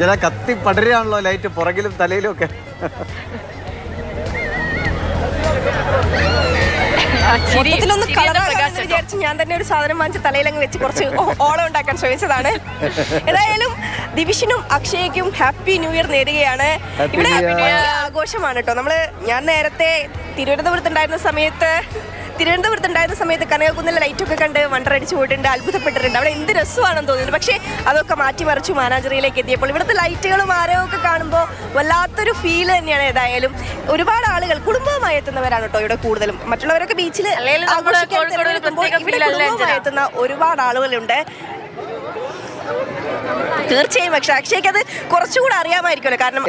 അഞ്ജന കത്തി പടരുകയാണല്ലോ ലൈറ്റ് പുറകിലും തലയിലും ഒക്കെ. മൊത്തത്തിലൊന്ന് കളറാകാന്ന് വിചാരിച്ച് ഞാൻ തന്നെ ഒരു സാധനം വാങ്ങിച്ച് തലയിലങ്ങ് വെച്ച് കുറച്ച് ഓളം ഉണ്ടാക്കാൻ ശ്രമിച്ചതാണ്. ഏതായാലും ദിവിഷനും അക്ഷയക്കും ഹാപ്പി ന്യൂ ഇയർ നേരുകയാണ്. ഇവിടെ ആഘോഷമാണ് കേട്ടോ. നമ്മൾ ഞാൻ നേരത്തെ തിരുവനന്തപുരത്ത് ഉണ്ടായിരുന്ന സമയത്ത് തിരുവനന്തപുരത്ത് ഉണ്ടായിരുന്ന സമയത്ത് കനകക്കുന്നിലെ ലൈറ്റൊക്കെ കണ്ട് വണ്ടറടിച്ച് പോയിട്ടുണ്ട് അത്ഭുതപ്പെട്ടിട്ടുണ്ട്. അവിടെ എന്ത് രസമാണെന്ന് തോന്നുന്നു. പക്ഷേ അതൊക്കെ മാറ്റി മാറ്റിമറിച്ചു മാനാജറിയിലേക്ക് എത്തിയപ്പോൾ ഇവിടുത്തെ ലൈറ്റുകളും ആരവൊക്കെ കാണുമ്പോൾ വല്ലാത്തൊരു ഫീൽ തന്നെയാണ് ഏതായാലും. ഒരുപാട് ആളുകൾ കുടുംബവുമായി എത്തുന്നവരാണ് കേട്ടോ ഇവിടെ കൂടുതലും. മറ്റുള്ളവരൊക്കെ ബീച്ചിൽ ആഘോഷിക്കാൻ ഇവിടെ അഞ്ജന? എത്തുന്ന ഒരുപാട് ആളുകളുണ്ട്. തീർച്ചയായും പക്ഷെ അക്ഷയ്ക്ക് അത് കുറച്ചുകൂടെ അറിയാമായിരിക്കുമല്ലോ. കാരണം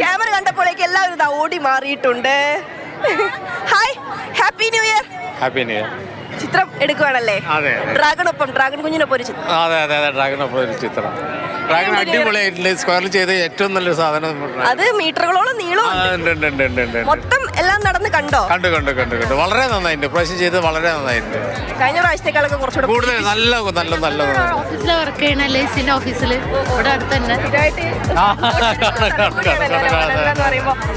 ക്യാമറ കണ്ടപ്പോഴേക്ക് എല്ലാവരും ഇതാ ഓടി മാറിയിട്ടുണ്ട്. Hi happy new year happy new year ചിത്രം എടുക്കുവാണല്ലേ? അതെ, ഒപ്പം ഡ്രാഗണൊപ്പം ഡ്രാഗൺ കുഞ്ഞിനൊപ്പം ഒരു ചിത്രം. അതെ അതെ അതെ. ഡ്രാഗൺ ഒപ്പം ഒരു ചിത്രം. ഡ്രാഗൺ അടിപൊളിയായിട്ടുണ്ട്. സ്ക്വയറിൽ ചെയ്ത ഏറ്റവും നല്ലൊരു സാധനം അത് മീറ്ററുകളോളം. മൊത്തം എല്ലാം നടന്ന് കണ്ടോ? കണ്ടു കണ്ടു കണ്ടു കണ്ടു. വളരെ നന്നായിട്ടുണ്ട്. പ്രാവശ്യം ചെയ്ത് വളരെ നന്നായിട്ടുണ്ട്. കഴിഞ്ഞ പ്രാവശ്യത്തേക്കാളൊക്കെ കുറച്ചുകൂടെ കൂടുതൽ നല്ല നല്ല നല്ല നല്ല വർക്ക് ചെയ്യണ ലേസിന്റെ ഓഫീസിൽ ഇവിടെ അടുത്ത് തന്നെ. ഇതായിട്ട് എന്ന്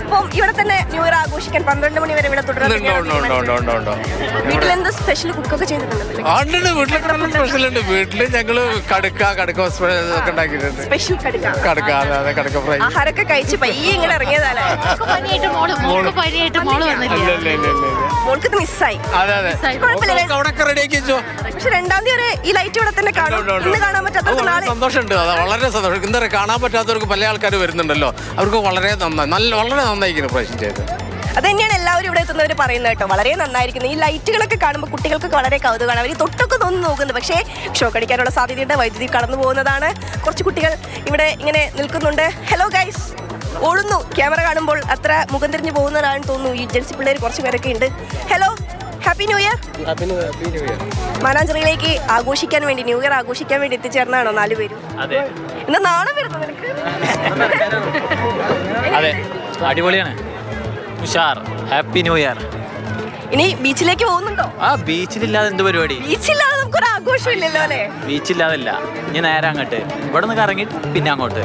അപ്പം ഇവിടെ തന്നെ ന്യൂ ഇയർ ആഘോഷിക്കാൻ പന്ത്രണ്ട് മണി വരെ ഇവിടെ വീട്ടിൽ എന്ത് സ്പെഷ്യൽ കുക്കൊക്കെ ചെയ്തിട്ടുണ്ട്? ആണ്ടുണ്ട് വീട്ടിലൊക്കെ നല്ല സ്പെഷ്യൽ ഉണ്ട്? വീട്ടിൽ ഞങ്ങൾ കടുക്ക കടുക്ക സ്പെഷ്യൽ ഒക്കെ ഉണ്ടാക്കിയിട്ടുണ്ട് സ്പെഷ്യൽ കടുക്ക. കടുക്ക അതെ അതെ കടുക്ക ഫ്രൈ. ആഹാരമൊക്കെ കഴിച്ച് പയ്യെ ഇങ്ങനെ പനിയായിട്ട് മോൾ മോൾക്ക് പനിയായിട്ട് മോൾ വന്നില്ല ഇല്ല ഇല്ല ഇല്ല ഇല്ല. മോൾക്ക് ഇത് മിസ്സായി. അതെ കുഴപ്പമില്ല. റെഡിയാക്കി വെച്ചോ. പക്ഷെ രണ്ടാം തീയതി വരെ ഈ ലൈറ്റ് ഇവിടെ തന്നെ കാണും. ഉണ്ട്, ഉണ്ട്, ഇന്ന്. കാണാൻ അത് വളരെ സന്തോഷമുണ്ട്. അത് വളരെ സന്തോഷം. എന്താ പറയുക കാണാൻ പറ്റാത്തവർക്ക് പല ആൾക്കാർ വരുന്നുണ്ടല്ലോ. അവർക്ക് വളരെ നന്നായി നല്ല വളരെ നന്നായിരിക്കുന്നു പ്രാവശ്യം ചെയ്ത് അത് തന്നെയാണ് എല്ലാവരും ഇവിടെ എത്തുന്നവർ പറയുന്നത് കേട്ടോ. വളരെ നന്നായിരിക്കുന്നു. ഈ ലൈറ്റുകളൊക്കെ കാണുമ്പോൾ കുട്ടികൾക്ക് വളരെ കൗതുകമാണ്. അവർ തൊട്ടൊക്കെ തോന്നുന്നു നോക്കുന്നത് പക്ഷേ ഷോക്ക് അടിക്കാനുള്ള സാധ്യതയുണ്ട്. വൈദ്യുതി കടന്നു പോകുന്നതാണ്. കുറച്ച് കുട്ടികൾ ഇവിടെ ഇങ്ങനെ നിൽക്കുന്നുണ്ട്. ഹലോ ഗൈസ് ഓടുന്നു. ക്യാമറ കാണുമ്പോൾ അത്ര മുഖം തിരിഞ്ഞു പോകുന്നവരാണെന്ന് തോന്നുന്നു. ഈ ജെൻസി പിള്ളേർ കുറച്ച് പേരൊക്കെ ഉണ്ട്. ഹലോ ഹാപ്പി ന്യൂ ഇയർ മാനാഞ്ചിറയിലേക്ക് ആഘോഷിക്കാൻ വേണ്ടി ന്യൂ ഇയർ ആഘോഷിക്കാൻ വേണ്ടി എത്തിച്ചേർന്നാണോ നാല് പേരും? അതെ. ഇന്ന് നാണം വരുന്നു നിനക്ക്. അതെ. അടിപൊളിയാണ്. ഉഷാർ. ഹാപ്പി ന്യൂ ഇയർ ഇനി ബീച്ചിലേക്ക് പോകുന്നുണ്ടോ? ആ ബീച്ചിലില്ലാതെ എന്ത് പരിപാടി? ബീച്ചില്ലാതെ നമുക്കൊരു ആഘോഷം ഇല്ലല്ലോ അല്ലേ ബീച്ചില്ലാതല്ല ഇനി നേരെ അങ്ങോട്ട്. ഇവിടെ നിന്ന് കറങ്ങിയിട്ട് പിന്നെ അങ്ങോട്ട്.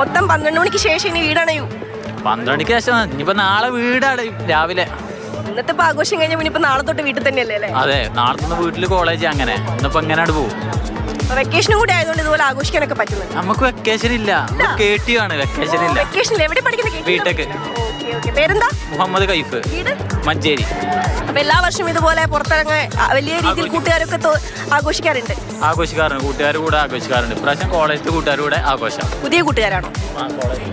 മൊത്തം പന്ത്രണ്ട് മണിക്ക് ശേഷം ഇനി വീടണയൂ. പന്ത്രണ്ട് മണിക്ക് ശേഷം ഇനിയിപ്പോ നാളെ വീടടയും രാവിലെ. ഇന്നത്തെ ഇപ്പൊ ആഘോഷം കഴിഞ്ഞ ഇനിയിപ്പോ നാളെ തൊട്ട് വീട്ടിൽ തന്നെയല്ലേ അല്ലേ? അതെ നാളെ തന്നെ വീട്ടിൽ കോളേജ് അങ്ങനെ. ഇന്നിപ്പോ എങ്ങനെയാണ് പോകും വെക്കേഷനും കൂടി ആയതുകൊണ്ട് ഇതുപോലെ ആഘോഷിക്കാനൊക്കെ പറ്റുന്നത് നമുക്ക് വെക്കേഷൻ ഇല്ല. കേട്ടിയാണ് ആണ്. വെക്കേഷൻ ഇല്ല. വെക്കേഷൻ എവിടെ പഠിക്കുന്ന ബിടെക്. Okay okay. പേരെന്താ? മുഹമ്മദ് കൈഫ്. വീട്? മഞ്ചേരി. അപ്പൊ എല്ലാ വർഷവും ഇതുപോലെ പുറത്തിറങ്ങി വലിയ രീതിയിൽ കൂട്ടുകാരൊക്കെ തോ- ആഘോഷിക്കാറുണ്ട്. ആഘോഷിക്കാറുണ്ട്. കൂട്ടുകാർ കൂടെ ആഘോഷിക്കാറുണ്ട്. ഇപ്രാവശ്യം കോളേജിലെ കൂട്ടുകാർ കൂടെ ആഘോഷം. പുതിയ കൂട്ടുകാരാണോ?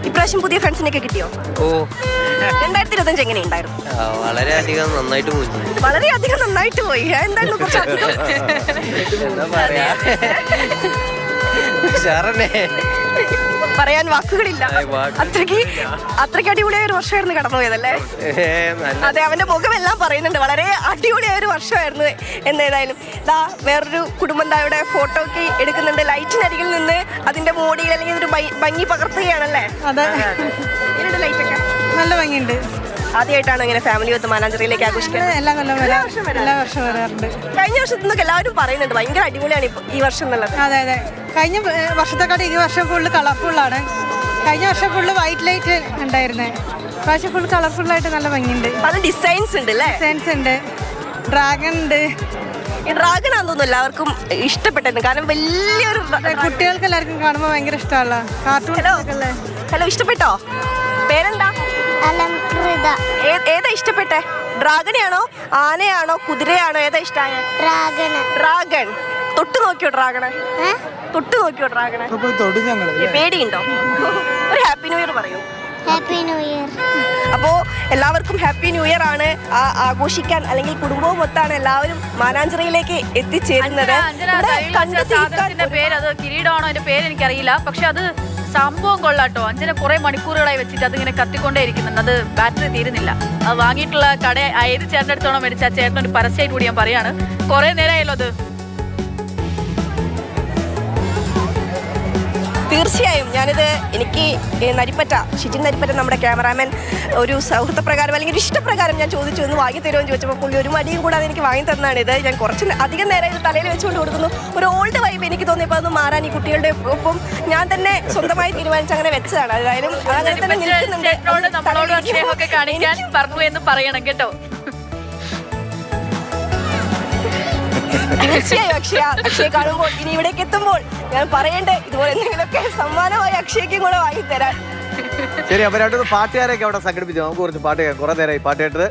ഇപ്രാവശ്യം പുതിയ ഫ്രണ്ട്സിനൊക്കെ കിട്ടിയോ? ഓ. രണ്ടായിരത്തി ഇരുപത്തഞ്ച് എങ്ങനെയുണ്ടായിരുന്നു ആ, വളരെയധികം നന്നായിട്ട് മുഞ്ചി വളരെയധികം നന്നായിട്ട് പോയി. എന്തായിരുന്നു കുറച്ച് അധികം? എന്താ പറയാ? പറയാൻ വാക്കുകളില്ല. അതെ, വാക്കുകളില്ല. അത്രയ്ക്ക് അത്രയ്ക്ക് അടിപൊളിയായ ഒരു വർഷമായിരുന്നു കടന്നു പോയതല്ലേ അതെ അവന്റെ മുഖമെല്ലാം പറയുന്നുണ്ട്. വളരെ അടിപൊളിയായ ഒരു വർഷമായിരുന്നു എന്തായാലും ദാ വേറൊരു കുടുംബം ദാ ഇവിടെ ഫോട്ടോ ഒക്കെ എടുക്കുന്നുണ്ട്. ലൈറ്റിനരികിൽ നിന്ന് അതിന്റെ മോടിയിൽ അല്ലെങ്കിൽ ഒരു ഭംഗി- പകർത്തുകയാണല്ലേ? അതെ. ലൈറ്റൊക്കെ. ലൈറ്റ് നല്ല ഭംഗിയുണ്ട്. ആദ്യമായിട്ടാണ് ഇങ്ങനെ ഫാമിലി ഒത്ത് മാനാഞ്ചറിയിലേക്ക് ആഘോഷിക്കുന്നത്. എല്ലാ കൊല്ലം എല്ലാ വർഷവും വരാറുണ്ട്. കഴിഞ്ഞ വർഷത്തിൽ നിന്നൊക്കെ എല്ലാവരും പറയുന്നുണ്ട് ഭയങ്കര അടിപൊളിയാണ് ഈ വർഷം എന്നുള്ളത്. അതെ അതെ. കഴിഞ്ഞ ഏ, വർഷത്തെക്കാട്ടി ഈ വർഷം ഫുള്ള് കളർഫുള്ളാണ് കഴിഞ്ഞ വർഷം ഫുള്ള് വൈറ്റ് ലൈറ്റ് ഉണ്ടായിരുന്നേ. പ്രാവശ്യം ഫുൾ കളർഫുൾ ആയിട്ട് നല്ല ഭംഗിയുണ്ട്. പല ഡിസൈൻസ് ഉണ്ട് അല്ലേ? ഡിസൈൻസ് ഉണ്ട്. ഡ്രാഗൺ ഉണ്ട്. ഡ്രാഗൺ ആണെന്ന് തോന്നുന്നു എല്ലാവർക്കും ഇഷ്ടപ്പെട്ടിരുന്നു കാരണം വലിയൊരു കുട്ടികൾക്ക് എല്ലാവർക്കും കാണുമ്പോൾ ഭയങ്കര ഇഷ്ടമാണല്ലോ. കാർട്ടൂൺ ഹലോ ഹലോ ഇഷ്ടപ്പെട്ടോ? പേരെന്താ? അലംകൃത. ഏ- ഏതാ ഇഷ്ടപ്പെട്ടെ? ഡ്രാഗനെയാണോ ആനയാണോ കുതിരയാണോ? ഏതാ ഇഷ്ടമായ ഡ്രാഗൺ ഡ്രാഗൺ. തൊട്ട് നോക്കിയോ ഡ്രാഗണെ? തൊട്ട് നോക്കിയോ ഡ്രാഗണെ? ഏ, പേടിയുണ്ടോ? ഒരു ഹാപ്പി ന്യൂ ഇയർ പറയൂ. Happy new year. അപ്പോ എല്ലാവർക്കും ഹാപ്പി ന്യൂ ഇയർ ആണ്. ആ ആഘോഷിക്കാൻ അല്ലെങ്കിൽ കുടുംബവും ഒത്താണ് എല്ലാവരും മാനാഞ്ചിറയിലേക്ക് എത്തിച്ചേരുന്നത്. പേര് അത് കിരീടമാണോ? എന്റെ പേര് എനിക്കറിയില്ല. പക്ഷെ അത് സംഭവം കൊള്ളാട്ടോ അഞ്ചന കുറെ മണിക്കൂറുകളായി വെച്ചിട്ട് അതിങ്ങനെ കത്തിക്കൊണ്ടേ ഇരിക്കുന്നുണ്ട്. അത് ബാറ്ററി തീരുന്നില്ല. അത് വാങ്ങിയിട്ടുള്ള കട ഏത് ചേട്ടന്റെ അടുത്തോളം മേടിച്ച ഒരു പരസ്യമായിട്ട് കൂടി ഞാൻ പറയാണ്. കുറെ നേരമായല്ലോ അത്. തീർച്ചയായും ഞാനിത് എനിക്ക് നരിപ്പറ്റ ഷിജിൻ നരിപ്പറ്റ നമ്മുടെ ക്യാമറാമാൻ ഒരു സൗഹൃദ പ്രകാരം അല്ലെങ്കിൽ ഒരു ഇഷ്ടപ്രകാരം ഞാൻ ചോദിച്ചു ഒന്ന് വാങ്ങി തരുമെന്ന് ചോദിച്ചപ്പോൾ പുള്ളി ഒരു മടിയും കൂടാതെ എനിക്ക് വാങ്ങി തന്നാണ്. ഇത് ഞാൻ കുറച്ച് അധികം നേരം ഇത് തലയിൽ വെച്ചുകൊണ്ട് കൊടുക്കുന്നു. ഒരു ഓൾഡ് വൈബ് എനിക്ക് തോന്നിയപ്പോൾ അതൊന്നും മാറാൻ ഈ കുട്ടികളുടെ ഒപ്പം ഞാൻ തന്നെ സ്വന്തമായി തീരുമാനിച്ച് അങ്ങനെ വെച്ചതാണ്. അതായാലും അങ്ങനെ തന്നെ നിൽക്കുന്നുണ്ട്. പറഞ്ഞു എന്ന് പറയണം കേട്ടോ. തീർച്ചയായും അക്ഷയ അക്ഷയെ കാണുമ്പോൾ ഇനി ഇവിടേക്ക് എത്തുമ്പോൾ ഞാൻ പറയണ്ടേ ഇതുപോലെ എന്തെങ്കിലുമൊക്കെ സമ്മാനമായി അക്ഷയ്ക്കും കൂടെ വാങ്ങിത്തരാൻ. ശരി അപ്പൊ രണ്ടു പാട്ടുകാരൊക്കെ അവിടെ സംഘടിപ്പിച്ചു. നമുക്ക് കുറച്ച് പാട്ട് കേൾക്കാം. കുറെ നേരമായി പാട്ട് കേട്ടത്.